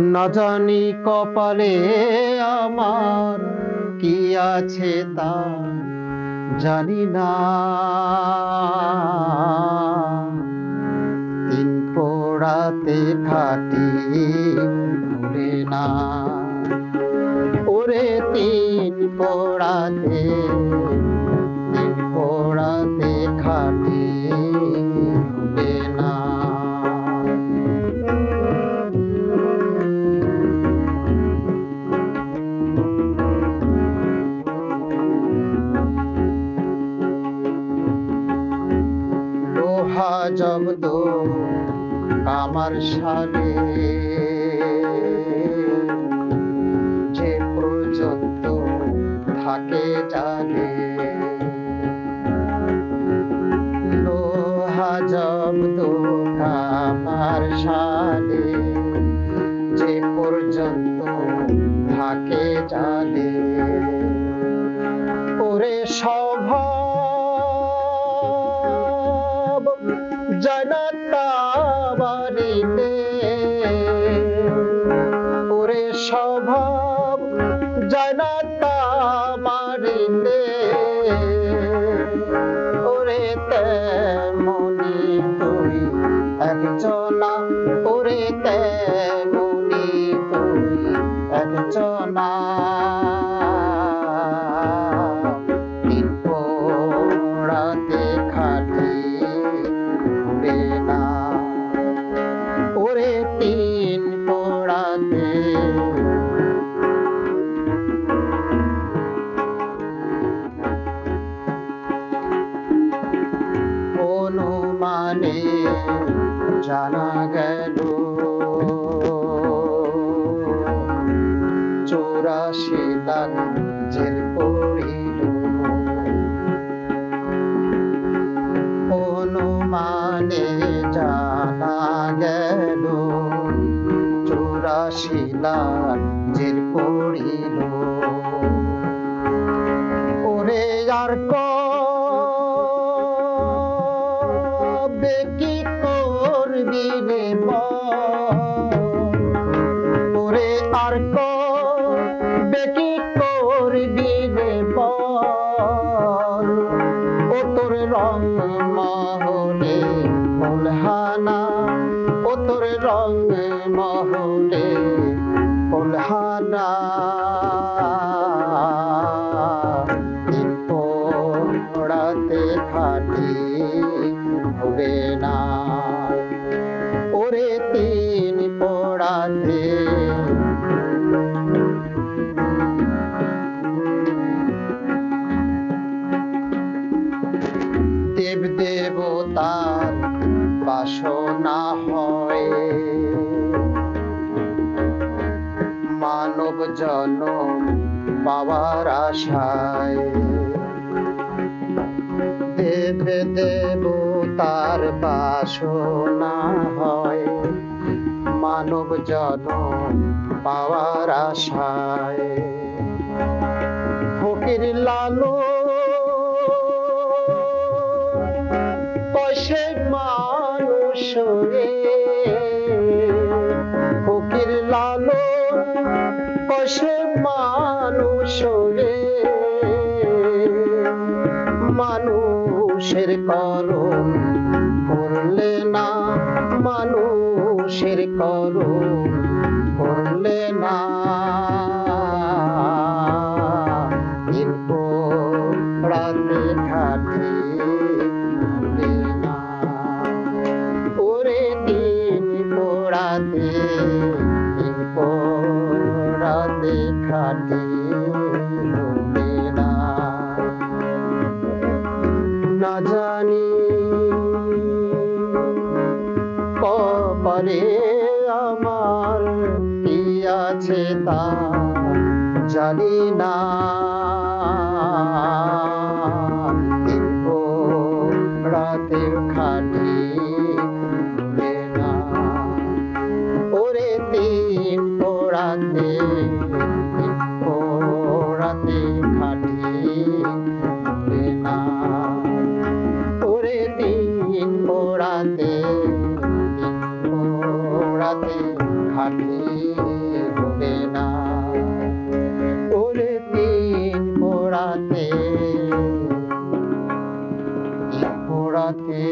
না জানি কপালে আমার কি আছে তা জানি না। তিন পোড়াতে খাটি ভুলে না। ওরে তিন পোড়াতে জব্দ কামার সালে যে পর্যন্ত থাকে জালে জানাতা বাড়িতে। ওরে স্বভাব জানাতা মারিতে ওরে তেমনি তুই একজনা ওরে তেমনি তুই একজনা অনুমানে জানা গেল। চৌরাশি লাখ জেল পড়িল। অনুমানে জানা গেল। চৌরাশি লাখ কবে কি করবি? ও তোর রং মহলে ফুলহানা, ও তোর রং মহলে ফুলহানা হবে না জনম পাওয়ার আশায়। দেব তার বাসনা হয় মানব জনম পাওয়ার আশায়। ফকির লালো কষে মানুষ রে। মানুষের করম করলে না মানুষের করম করলে না। না জানি কপালে আমার কি আছে তা জানি না। ঘোড়াকে